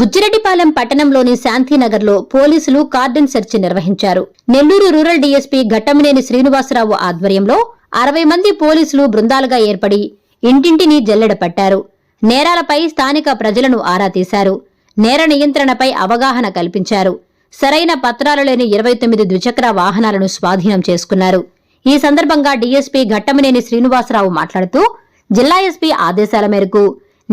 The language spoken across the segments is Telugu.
బుచ్చిరెడ్డిపాలెం పట్టణంలోని శాంతినగర్లో పోలీసులు కార్డన్ సెర్చ్ నిర్వహించారు. నెల్లూరు రూరల్ డీఎస్పీ ఘట్టమనేని శ్రీనివాసరావు ఆధ్వర్యంలో అరవై మంది పోలీసులు బృందాలుగా ఏర్పడి ఇంటింటిని జల్లెడ పట్టారు. నేరాలపై స్థానిక ప్రజలను ఆరా తీశారు. నేర నియంత్రణపై అవగాహన కల్పించారు. సరైన పత్రాలు లేని ఇరవై తొమ్మిది ద్విచక్ర వాహనాలను స్వాధీనం చేసుకున్నారు. ఈ సందర్భంగా డీఎస్పీ ఘట్టమనేని శ్రీనివాసరావు మాట్లాడుతూ జిల్లా ఎస్పీ ఆదేశాల మేరకు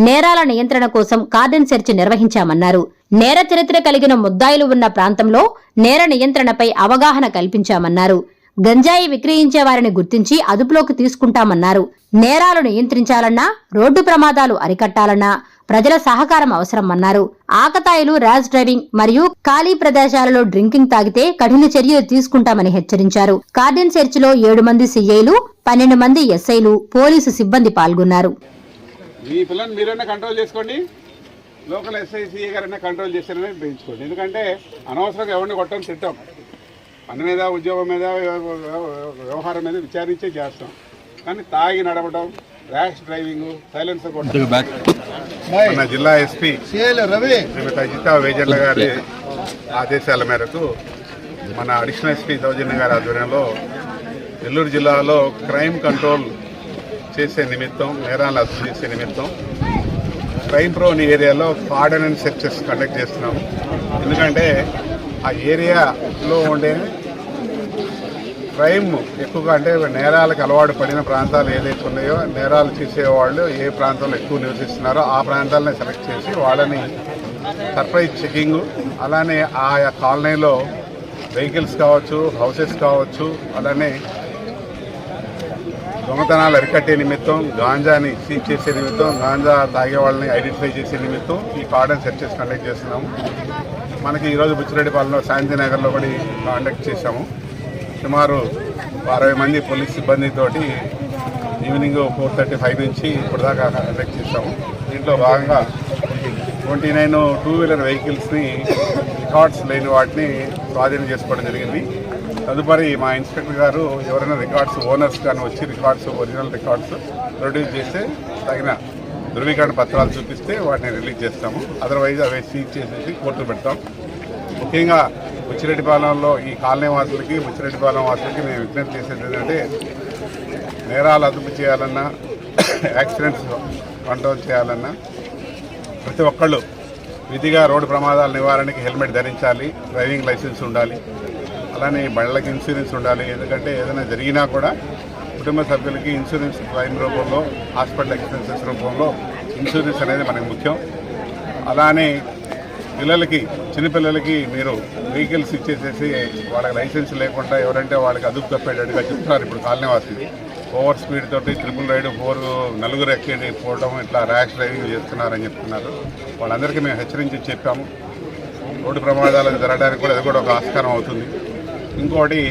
నేరాల నియంత్రణ కోసం కార్డన్ సెర్చ్ నిర్వహించామన్నారు. నేర చరిత్ర కలిగిన ముద్దాయిలు ఉన్న ప్రాంతంలో నేర నియంత్రణపై అవగాహన కల్పించామన్నారు. గంజాయి విక్రయించే వారిని గుర్తించి అదుపులోకి తీసుకుంటామన్నారు. నేరాలు నియంత్రించాలన్నా రోడ్డు ప్రమాదాలు అరికట్టాలన్నా ప్రజల సహకారం అవసరమన్నారు. ఆకతాయిలు ర్యాష్ డ్రైవింగ్ మరియు ఖాళీ ప్రదేశాలలో డ్రింకింగ్ తాగితే కఠిన చర్యలు తీసుకుంటామని హెచ్చరించారు. కార్డిన్ సెర్చ్లో ఏడు మంది సీఐలు పన్నెండు మంది ఎస్ఐలు పోలీసు సిబ్బంది పాల్గొన్నారు. మీ పిల్లల్ని మీరైనా కంట్రోల్ చేసుకోండి. లోకల్ ఎస్ఐసీఏ గారైనా కంట్రోల్ చేస్తారని పెంచుకోండి ఎందుకంటే అనవసరంగా ఎవరిని కొట్టడం తిట్టాం. పని మీద ఉద్యోగం మీద వ్యవ- వ్యవ- వ్యవహారం మీద విచారించే చేస్తాం. కానీ తాగి నడవడం ర్యాష్ డ్రైవింగ్ సైలెన్సర్ కొట్టడం. మన జిల్లా ఎస్పీ రవి. శ్రీమతి అజిత వేజర్ల గారి ఆదేశాల మేరకు మన అడిషనల్ ఎస్పీ సౌజన్య గారి ఆధ్వర్యంలో నెల్లూరు జిల్లాలో క్రైమ్ కంట్రోల్ చేసే నిమిత్తం నేరాలు అదుపు చేసే నిమిత్తం క్రైమ్ ప్రోన్ ఏరియాలో ఆర్డనెన్స్ సెర్చెస్ కండక్ట్ చేస్తున్నాము. ఎందుకంటే ఆ ఏరియాలో ఉండే క్రైమ్ ఎక్కువగా అంటే నేరాలకు అలవాటు పడిన ప్రాంతాలు ఏదైతే ఉన్నాయో నేరాలు చేసేవాళ్ళు ఏ ప్రాంతంలో ఎక్కువ నివసిస్తున్నారో ఆ ప్రాంతాలని సెలెక్ట్ చేసి వాళ్ళని సర్ప్రైజ్ చెకింగ్ అలానే ఆయా కాలనీలో వెహికల్స్ కావచ్చు హౌసెస్ కావచ్చు అలానే దొంగతనాలు అరికట్టే నిమిత్తం గాంజాని సీజ్ చేసే నిమిత్తం గాంజా తాగే వాళ్ళని ఐడెంటిఫై చేసే నిమిత్తం ఈ కార్డన్ సెర్చెస్ కండక్ట్ చేస్తున్నాము మనకి ఈరోజు బుచ్చిరెడ్డిపాలెంలో శాంతినగర్లో కూడా కాండక్ట్ చేశాము. సుమారు అరవై మంది పోలీస్ సిబ్బందితోటి ఈవినింగ్ ఫోర్ థర్టీ ఫైవ్ నుంచి ఇప్పటిదాకా కండక్ట్ చేశాము. దీంట్లో భాగంగా ట్వంటీ నైన్ టూ వీలర్ వెహికల్స్ని రికార్డ్స్ లేని వాటిని స్వాధీనం చేసుకోవడం జరిగింది. తదుపరి మా ఇన్స్పెక్టర్ గారు ఎవరైనా రికార్డ్స్ ఓనర్స్ కానీ వచ్చి రికార్డ్స్ ఒరిజినల్ రికార్డ్స్ ప్రొడ్యూస్ చేస్తే తగిన ధృవీకరణ పత్రాలు చూపిస్తే వాటిని రిలీజ్ చేస్తాము. అదర్వైజ్ అవి సీజ్ చేసేసి కోర్టు పెడతాం. ముఖ్యంగా ముచ్చిరెడ్డిపాలెంలో ఈ కాలనీ వాసులకి ముచ్చిరెడ్డిపాలెం వాసులకి మేము విజ్ఞప్తి చేసేది ఏంటంటే నేరాలు అదుపు చేయాలన్నా యాక్సిడెంట్స్ కంట్రోల్ చేయాలన్నా ప్రతి ఒక్కళ్ళు విధిగా రోడ్డు ప్రమాదాల నివారణకి హెల్మెట్ ధరించాలి డ్రైవింగ్ లైసెన్స్ ఉండాలి. అలానే బండ్లకి ఇన్సూరెన్స్ ఉండాలి. ఎందుకంటే ఏదైనా జరిగినా కూడా కుటుంబ సభ్యులకి ఇన్సూరెన్స్ క్లైమ్ రూపంలో హాస్పిటల్ ఎక్స్పెన్సెస్ రూపంలో ఇన్సూరెన్స్ అనేది మనకు ముఖ్యం. అలానే పిల్లలకి చిన్నపిల్లలకి మీరు వెహికల్స్ ఇచ్చేసేసి వాళ్ళకి లైసెన్స్ లేకుండా ఎవరంటే వాళ్ళకి అదుపు తప్పేటట్టుగా చెప్తున్నారు ఇప్పుడు కాలనీవాసీ ఓవర్ స్పీడ్ తోటి ట్రిపుల్ రైడ్ ఫోర్ నలుగురు ఎక్కి పోవడం ఇట్లా ర్యాష్ డ్రైవింగ్ చేస్తున్నారని చెప్తున్నారు. వాళ్ళందరికీ మేము హెచ్చరించి చెప్పాము. రోడ్డు ప్రమాదాలు జరగడానికి కూడా అది కూడా ఒక ఆస్కారం అవుతుంది. ఇంకోటి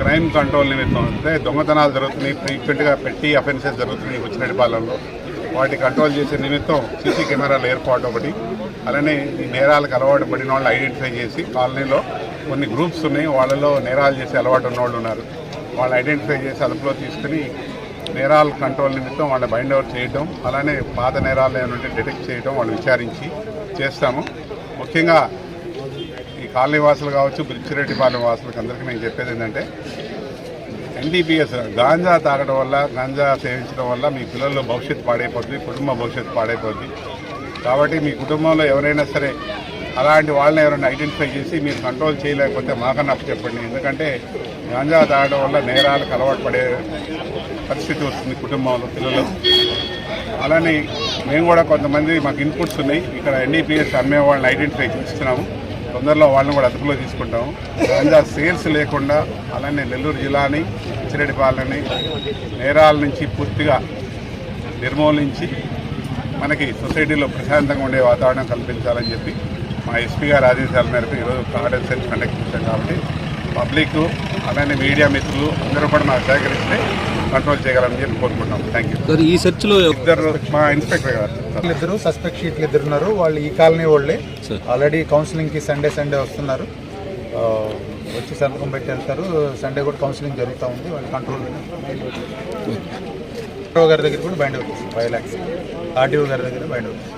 క్రైమ్ కంట్రోల్ నిమిత్తం అంటే దొంగతనాలు జరుగుతున్నాయి ఫ్రీక్వెంట్గా పెట్టి అఫెన్సెస్ జరుగుతున్నాయి వచ్చినపాలెంలో వాటి కంట్రోల్ చేసే నిమిత్తం సీసీ కెమెరాలు ఏర్పాటు ఒకటి. అలానే ఈ నేరాలకు అలవాటు పడిన వాళ్ళు ఐడెంటిఫై చేసి కాలనీలో కొన్ని గ్రూప్స్ ఉన్నాయి వాళ్ళలో నేరాలు చేసే అలవాటు ఉన్న వాళ్ళు ఉన్నారు. వాళ్ళు ఐడెంటిఫై చేసి అదుపులో తీసుకుని నేరాల కంట్రోల్ నిమిత్తం వాళ్ళని బైండ్ అవుట్ చేయడం అలానే పాత నేరాలు ఏమైనా డిటెక్ట్ చేయడం వాళ్ళు విచారించి చేస్తాము. ముఖ్యంగా కాలనీ వాసులు కావచ్చు బ్రిచ్చిరెడ్డిపాలెం వాసులకు అందరికీ నేను చెప్పేది ఏంటంటే ఎన్డీపీఎస్ గాంజా తాగడం వల్ల గాంజా సేవించడం వల్ల మీ పిల్లల్లో భవిష్యత్తు పాడైపోతుంది కుటుంబ భవిష్యత్తు పాడైపోతుంది కాబట్టి మీ కుటుంబంలో ఎవరైనా సరే అలాంటి వాళ్ళని ఎవరైనా ఐడెంటిఫై చేసి మీరు కంట్రోల్ చేయలేకపోతే మాకన్నా చెప్పండి. ఎందుకంటే గాంజా తాగడం వల్ల నేరాలకు అలవాటు పడే పరిస్థితి వస్తుంది కుటుంబంలో పిల్లలు. అలానే మేము కూడా కొంతమంది మాకు ఇన్పుట్స్ ఉన్నాయి. ఇక్కడ ఎన్డీపీఎస్ అమ్మే వాళ్ళని ఐడెంటిఫై చేస్తున్నాము. తొందరలో వాళ్ళని కూడా అదుపులో తీసుకుంటాము. గాంజా సేల్స్ లేకుండా అలానే నెల్లూరు జిల్లాని చిరెడిపాలని నేరాల నుంచి పూర్తిగా నిర్మూలించి మనకి సొసైటీలో ప్రశాంతంగా ఉండే వాతావరణం కల్పించాలని చెప్పి మా ఎస్పీ గారు ఆదేశాల మేరకు ఈరోజు కార్డన్ కండక్ట్ చేశాం కాబట్టి పబ్లిక్ అలానే మీడియా మిత్రులు అందరూ కూడా మాకు సహకరిస్తే కంట్రోల్ చేయగలని చెప్పి కోరుకుంటున్నాం. థ్యాంక్ యూ సార్ ఈ సెర్చ్లో ఇద్దరు మా ఇన్స్పెక్టర్ గారు. ఇద్దరు సస్పెక్ట్ షీట్లు ఇద్దరు ఉన్నారు. వాళ్ళు ఈ కాలనీ వాళ్ళే. ఆల్రెడీ కౌన్సిలింగ్కి సండే సండే వస్తున్నారు. వచ్చి సంతకం పెట్టి వెళ్తారు. సండే కూడా కౌన్సిలింగ్ జరుగుతూ ఉంది. వాళ్ళు కంట్రోల్ గారి దగ్గర కూడా బైండ్ అవుతుంది ఫైవ్ ల్యాక్స్ ఆర్టీఓ గారి దగ్గర బైండ్ అవుతుంది